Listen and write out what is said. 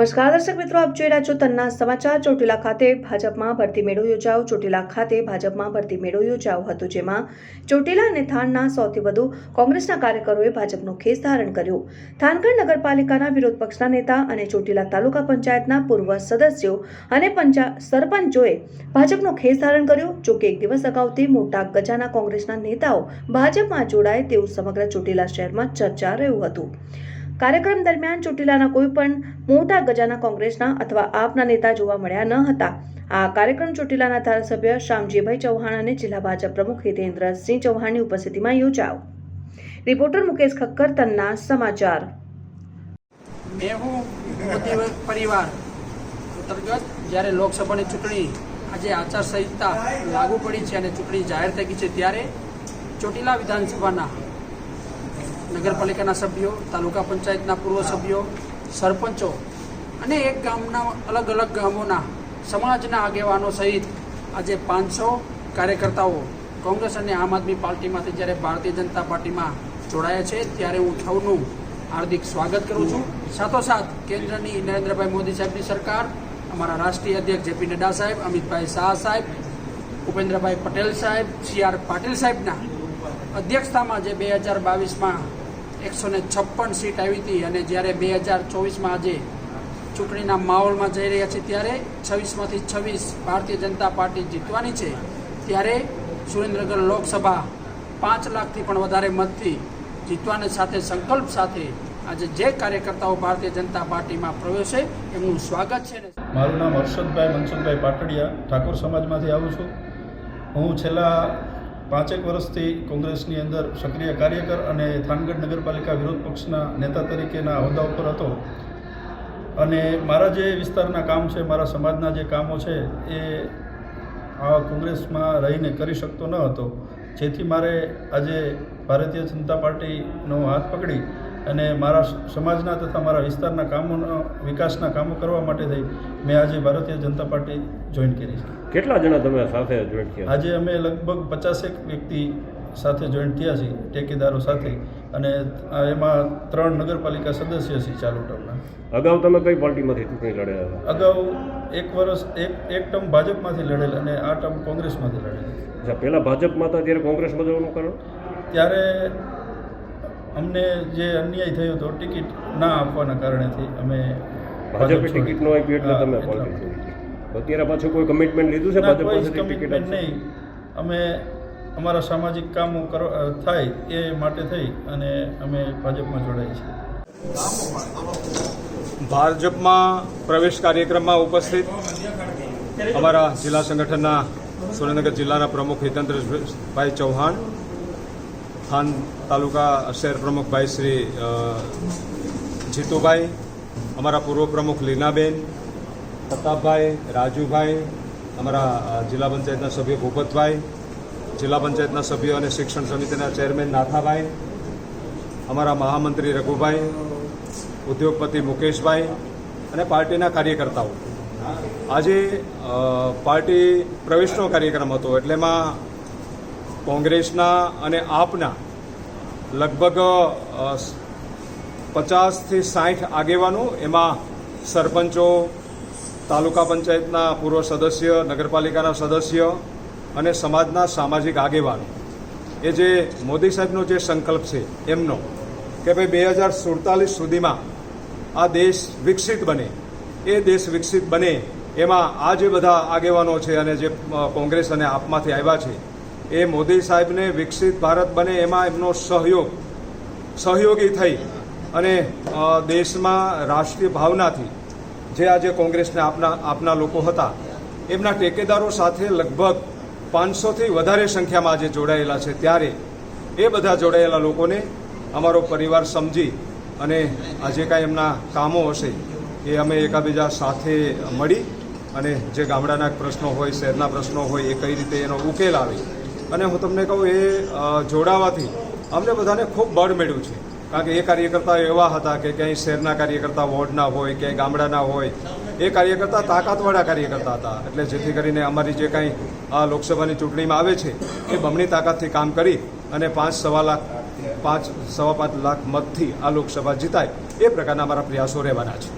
નમસ્કાર, દર્શક મિત્રો, આપ જોઈ રહ્યા છો તન્ના સમાચાર. ચોટીલા ખાતે ભાજપમાં ભરતી મેળો યોજાયો. ચોટીલા ખાતે ભાજપમાં ભરતી મેળો યોજાયો હતો, જેમાં ચોટીલા અને થાનના સૌથી વધુ કોંગ્રેસના કાર્યકરોએ ભાજપનો ખેસ ધારણ કર્યો. થાનગઢ નગરપાલિકાના વિરોધ પક્ષના નેતા અને ચોટીલા તાલુકા પંચાયતના પૂર્વ સદસ્યો અને પંચા સરપંચોએ ભાજપનો ખેસ ધારણ કર્યો. જોકે એક દિવસ અગાઉથી મોટા ગજાના કોંગ્રેસના નેતાઓ ભાજપમાં જોડાય તેવું સમગ્ર ચોટીલા શહેરમાં ચર્ચા રહ્યું હતું. કાર્યક્રમ દરમિયાન ચોટીલાના કોઈ પણ મોટા ગજાના કોંગ્રેસના અથવા આપના નેતા જોવા મળ્યા ન હતા. આ કાર્યક્રમ ચોટીલાના ધારાસભ્ય શ્યામજીભાઈ ચૌહાણ અને જિલ્લા ભાજપ પ્રમુખ હિતેન્દ્રસિંહ ચૌહાણની ઉપસ્થિતિમાં યોજાયો રિપોર્ટર મુકેશ ખક્કર, તન્ના સમાચાર. પરિવાર અંતર્ગત જ્યારે લોકસભાની ચૂંટણી આજે આચારસંહિતા લાગુ પડી છે અને ચૂંટણી જાહેર થઈ ગઈ છે ત્યારે ચોટીલા વિધાનસભાના નગરપાલિકાના સભ્યો તાલુકા પંચાયતના પૂર્વ સભ્યો સરપંચો અને એક ગામના અલગ અલગ ગામોના સમાજના આગેવાનો સહિત આજે પાંચસો કાર્યકર્તાઓ કોંગ્રેસ અને આમ આદમી પાર્ટીમાંથી જ્યારે ભારતીય જનતા પાર્ટીમાં જોડાયા છે ત્યારે હું સૌનું હાર્દિક સ્વાગત કરું છું. સાથોસાથ કેન્દ્રની નરેન્દ્રભાઈ મોદી સાહેબની સરકાર અમારા રાષ્ટ્રીય અધ્યક્ષ જેપી નડ્ડા સાહેબ અમિતભાઈ શાહ સાહેબ ઉપેન્દ્રભાઈ પટેલ સાહેબ સી આર પાટીલ સાહેબના અધ્યક્ષતામાં જે બે હજાર બાવીસમાં એકસો ને છપ્પન સીટ આવી હતી અને જ્યારે બે હજાર ચોવીસમાં આજે ચૂંટણીના માહોલમાં જઈ રહ્યા છે ત્યારે છવ્વીસમાંથી છવ્વીસ ભારતીય જનતા પાર્ટી જીતવાની છે, ત્યારે સુરેન્દ્રનગર લોકસભા પાંચ લાખથી પણ વધારે મતથી જીતવાની સાથે સંકલ્પ સાથે આજે જે કાર્યકર્તાઓ ભારતીય જનતા પાર્ટીમાં પ્રવેશે, એમનું સ્વાગત છે. મારું નામ હર્ષદભાઈ મનસુખભાઈ પાટડિયા, ઠાકોર સમાજમાંથી આવું છું. હું છેલ્લા પાંચેક વર્ષથી કોંગ્રેસની અંદર સક્રિય કાર્યકર અને થાનગઢ નગરપાલિકા વિરોધ પક્ષના નેતા તરીકેના હોદ્દા ઉપર હતો. અને મારા જે વિસ્તારના કામ છે, મારા સમાજના જે કામો છે, એ આ કોંગ્રેસમાં રહીને કરી શકતો ન હતો. જેથી મારે આજે ભારતીય જનતા પાર્ટીનો હાથ પકડી અને મારા સમાજના તથા મારા વિસ્તારના કામોના વિકાસના કામો કરવા માટે થઈ મેં આજે ભારતીય જનતા પાર્ટી જોઈન કરી છે. કેટલા જણા તમે સાથે જોઈન થયા? આજે અમે લગભગ પચાસેક વ્યક્તિ સાથે જોઈન્ટ થયા છીએ ટેકેદારો સાથે. અને એમાં ત્રણ નગરપાલિકા સદસ્ય છે ચાલુ ટર્મના. અગાઉ તમે કઈ પાર્ટીમાંથી ચૂંટણી લડ્યા હતા? અગાઉ એક વર્ષ એક એક ટર્મ ભાજપમાંથી લડેલ અને આ ટર્મ કોંગ્રેસમાંથી લડેલ. પહેલાં ભાજપમાં હતા ત્યારે કોંગ્રેસમાં જવાનું કારણ? ત્યારે અમને જે અન્યાય થયો હતો ટિકિટ ના આપવાના કારણેથી અમે ભાજપે ટિકિટ નો આપી એટલે તમે અત્યારે પાછું કોઈ કમિટમેન્ટ લીધું છે? ના, ભાજપ પાસેથી ટિકિટ નહીં. અમે અમારા સામાજિક કામો કરવા થાય એ માટે થઈ અને અમે ભાજપમાં જોડાઈ છીએ. ભાજપમાં પ્રવેશ કાર્યક્રમમાં ઉપસ્થિત અમારા જિલ્લા સંગઠનના સુરેન્દ્રનગર જિલ્લાના પ્રમુખ હિતેન્દ્રભાઈ ચૌહાણ થાન તાલુકા શહેર પ્રમુખભાઈ શ્રી જીતુભાઈ, અમારા પૂર્વ પ્રમુખ લીનાબેન, પ્રતાપભાઈ, રાજુભાઈ, અમારા જિલ્લા પંચાયતના સભ્ય ભૂપતભાઈ, જિલ્લા પંચાયતના સભ્યો અને શિક્ષણ સમિતિના ચેરમેન નાથાભાઈ, અમારા મહામંત્રી રઘુભાઈ, ઉદ્યોગપતિ મુકેશભાઈ અને પાર્ટીના કાર્યકર્તાઓ. આજે પાર્ટી પ્રવેશનો કાર્યક્રમ હતો, એટલે એમાં કોંગ્રેસના અને આપના લગભગ પચાસથી સાઠ આગેવાનો એમાં સરપંચો, તાલુકા પંચાયતના પૂર્વ સદસ્ય, નગરપાલિકાના સદસ્ય અને સમાજના સામાજિક આગેવાનો. એ જે મોદી સાહેબનો જે સંકલ્પ છે એમનો કે ભાઈ બે હજાર સુડતાલીસ સુધીમાં આ દેશ વિકસિત બને. એ દેશ વિકસિત બને એમાં આ જે બધા આગેવાનો છે અને જે કોંગ્રેસ અને આપમાંથી આવ્યા છે એ મોદી સાહેબને વિકસિત ભારત બને એમાં એમનો સહયોગ, સહયોગી થઈ અને દેશમાં રાષ્ટ્રીય ભાવનાથી જે આજે કોંગ્રેસને આપના આપના લોકો હતા, એમના ટેકેદારો સાથે લગભગ પાંચસોથી વધારે સંખ્યામાં આજે જોડાયેલા છે. ત્યારે એ બધા જોડાયેલા લોકોને અમારો પરિવાર સમજી અને આજે કાંઈ એમના કામો હશે એ અમે એકાબીજા સાથે મળી અને જે ગામડાના પ્રશ્નો હોય, શહેરના પ્રશ્નો હોય એ કઈ રીતે એનો ઉકેલ આવે અને હું તમને કહું, એ જોડાવાથી અમને બધાને ખૂબ બળ મળ્યું છે. કારણ કે એ કાર્યકર્તા એવા હતા કે ક્યાંય શહેરના કાર્યકર્તા વોર્ડના હોય, ક્યાંય ગામડાના હોય, એ કાર્યકર્તા તાકાતવાળા કાર્યકર્તા હતા. એટલે જેથી કરીને અમારી જે કાંઈ આ લોકસભાની ચૂંટણીમાં આવે છે, એ બમણી તાકાતથી કામ કરી અને પાંચ સવા લાખ, પાંચ, સવા પાંચ લાખ મતથી આ લોકસભા જીતાય, એ પ્રકારના અમારા પ્રયાસો રહેવાના છે.